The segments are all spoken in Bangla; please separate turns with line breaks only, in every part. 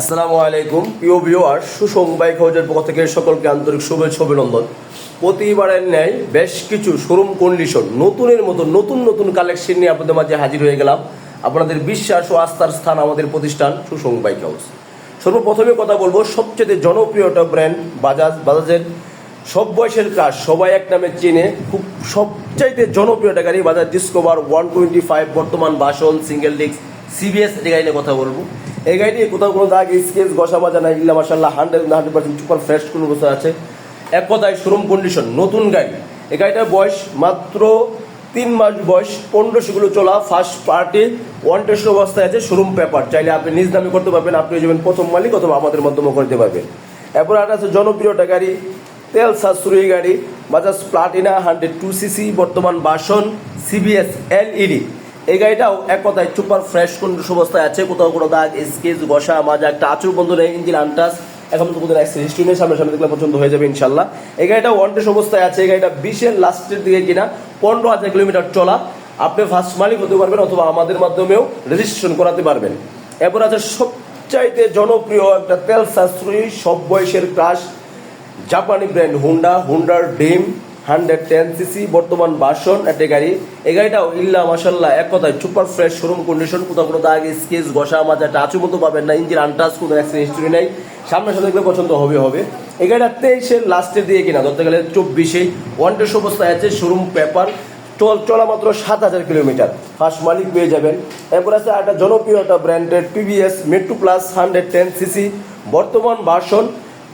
আসসালামু আলাইকুম, প্রিয় ভিউয়ার সুষম বাইক হাউজের পক্ষ থেকে সকলকে আন্তরিক শুভেচ্ছা অভিনন্দন। প্রতিবারের ন্যায় বেশ কিছু শোরুম কন্ডিশন নতুনের মতো নতুন নতুন কালেকশন নিয়ে আপনাদের মাঝে হাজির হয়ে গেলাম। আপনাদের বিশ্বাস ও আস্থার স্থান আমাদের প্রতিষ্ঠান সুষম বাইক হাউস। সর্বপ্রথমে কথা বলব, সবচেয়ে জনপ্রিয় একটা ব্র্যান্ড বাজাজ বাজাজের সব বয়সের কাজ সবাই এক নামে চেনে। খুব সবচাইতে জনপ্রিয় একটা গাড়ি Bajaj Discover one twenty five বর্তমান বাসন সিঙ্গেল ডিস্ক সিবিএস গাড়ি নিয়ে কথা বলব। এই গাড়িটি কোথাও কোনো দাগ, স্কেচ, ঘষা বাজা নাই ইল্লা মাসাল্লাহ hundred hundred percent super fresh কোনো বসে আছে। এক কথায় শোরুম কন্ডিশন নতুন গাড়ি। এই গাড়িটার বয়স মাত্র তিন মাস বয়স পনেরোশোগুলো চলা ফার্স্ট পার্টি ওয়ান টেস্ট অবস্থায় আছে শোরুম পেপার চাইলে আপনি নিজ দামে করতে পারবেন, আপনি যাবেন প্রথম মালিক অথবা আমাদের মাধ্যমে করতে পারবেন। এরপর আর আছে জনপ্রিয় একটা গাড়ি, তেল সাশ্রয়ী গাড়ি Bajaj Platina hundred two CC বর্তমান বাসন সিবিএস এলইডি এই গাড়িটাও এক কথায় সুপার ফ্রেশ কন্ডিশন অবস্থায় আছে। কোথাও কোনো দাগ, স্কেচ, ঘষা, মাজা, একটা আচুর বন্ধ নেই ইঞ্জিন আনটাস এখন তো কোথাও হিস্ট্রি নেই সামনে সামনে দেখলে পছন্দ হয়ে যাবে ইনশাল্লাহ। এই গাড়িটা ওয়ান টেস্ট অবস্থায় আছে। এই গাড়িটা বিশের লাস্টের দিকে কিনা, পনেরো হাজার কিলোমিটার চলা। আপনি ফার্স্ট মালিক হতে পারবেন অথবা আমাদের মাধ্যমেও রেজিস্ট্রেশন করাতে পারবেন। এরপর আছে সবচাইতে জনপ্রিয় একটা তেল সাশ্রয়ী, সব বয়সের ক্রাশ জাপানি ব্র্যান্ড হুন্ডা হুন্ডার ডিম হান্ড্রেড টেন সিসি বর্তমান বাসন একটা গাড়ি। এই গাড়িটাও ইল্লা মাসাল্লাহ এক কথায় সুপার ফ্রেশ শোরুম কন্ডিশন কোথাও কোনো দাগ স্কেচ ঘষা, মাজা টাচু মতো পাবেন না ইঞ্জিন আনটাচ কোনো অ্যাক্সিডেন্ট হিস্ট্রি নেই। সামনে সাথে দেখলে পছন্দ হবে হবে। এই গাড়িটা তেইশের লাস্টের দিয়ে কিনা, ধরতে গেলে চব্বিশেই ওয়ান টেস্ট অবস্থায় আছে শোরুম পেপার চল, চলা মাত্র সাত হাজার কিলোমিটার। ফার্স্ট মালিক পেয়ে যাবেন। এরপর আছে একটা জনপ্রিয় একটা branded TVS Metro plus hundred ten CC. বর্তমান ভার্সন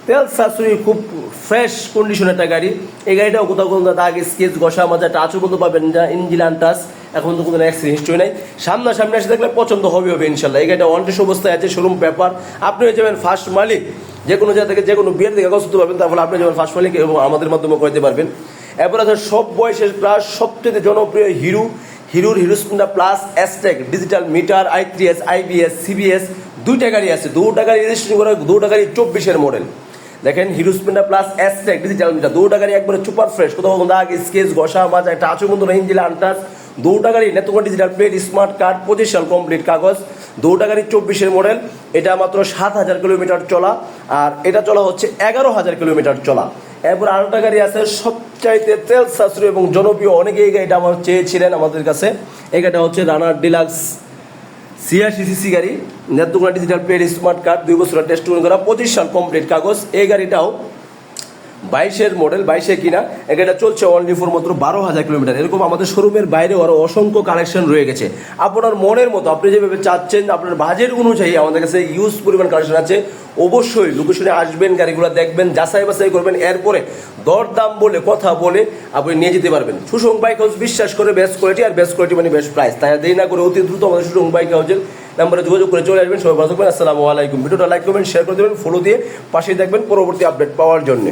তেল শাশুড়ি খুব ফ্রেশ কন্ডিশন একটা গাড়ি। এই গাড়িটাও কোথাও কোনো দাগ স্কেচ ঘষা মাজা টাচও কিন্তু পাবেন না ইঞ্জিন আনটাস এখন তো কোনো অ্যাক্সিডেন্ট হিস্ট্রি নাই। সামনা সামনে এসে দেখলে পছন্দ হবে হবে, ইনশাল্লাহ। এই গাড়িটা ওয়ান্টেস অবস্থায় আছে শোরুম পেপার আপনি হয়ে যাবেন ফার্স্ট মালিক। যে কোনো জায়গা থেকে, যে কোনো বিয়ের থেকে করতে পারবেন তাহলে আপনি যাবেন ফার্স্ট মালিক এবং আমাদের মাধ্যমে করতে পারবেন। এরপর আছে সব বয়সের প্লাস সবচেয়ে জনপ্রিয় হিরো। হিরোর Hero Splendor plus Xtec digital meter i three S IBS CBS দুইটা গাড়ি আছে, দুটা গাড়ি রেজিস্ট্রেশন করা, দুটা গাড়ি চব্বিশের মডেল দেখেন Hero Splendor plus Xtec digital meter দুটা গাড়ি একবারে সুপার ফ্রেশ কোথাও দাগ, স্কেচ, ঘষা, মাজা, একটা আচু বন্ধু ইঞ্জিন আনটাস দুটা গাড়ি নেতগঞ্জ digital plate smart card position complete কাগজ, দুটা গাড়ি চব্বিশের মডেল এটা মাত্র সাত হাজার কিলোমিটার চলা, আর এটা চলা হচ্ছে এগারো হাজার কিলোমিটার চলা। এরপর আরেকটা গাড়ি আছে, সবচাইতে তেল সাশ্রয় এবং জনপ্রিয়, অনেকেই এই গাড়িটা আমার চেয়েছিলেন আমাদের কাছে। এই গাড়িটা হচ্ছে রানার ডিলাক্স ছিয়াশি সিসি গাড়ি, Netrokona digital paid smart card দুই বছর টেস্ট করা, পঁচিশ সাল কমপ্লিট কাগজ। এই গাড়িটাও বাইশের মডেল বাইশে কিনা এটা চলছে অনলি ফর মাত্র বারো হাজার কিলোমিটার এরকম আমাদের শোরুমের বাইরে আরও অসংখ্য কালেকশন রয়ে গেছে। আপনার মনের মতো, আপনি যেভাবে চাচ্ছেন, আপনার বাজেট অনুযায়ী আমাদের কাছে ইউজ পরিমাণ কালেকশন আছে। অবশ্যই লোকেশনে আসবেন, গাড়িগুলো দেখবেন যাচাই বাছাই করবেন। এরপরে দরদাম বলে কথা বলে আপনি নিয়ে যেতে পারবেন। সুসং বাইক হাউস বিশ্বাস করে বেস্ট কোয়ালিটি আর বেস্ট কোয়ালিটি মানে বেস্ট প্রাইস তাই দেরি না করে অতি দ্রুত আমাদের সুসং বাইক হাউসের নাম্বারে যোগাযোগ করে চলে আসবেন। সবাই ভালো থাকবেন। আসসালামু আলাইকুম। ভিডিওটা লাইক করবেন শেয়ার করে দেবেন। ফলো দিয়ে পাশেই দেখবেন পরবর্তী আপডেট পাওয়ার জন্য।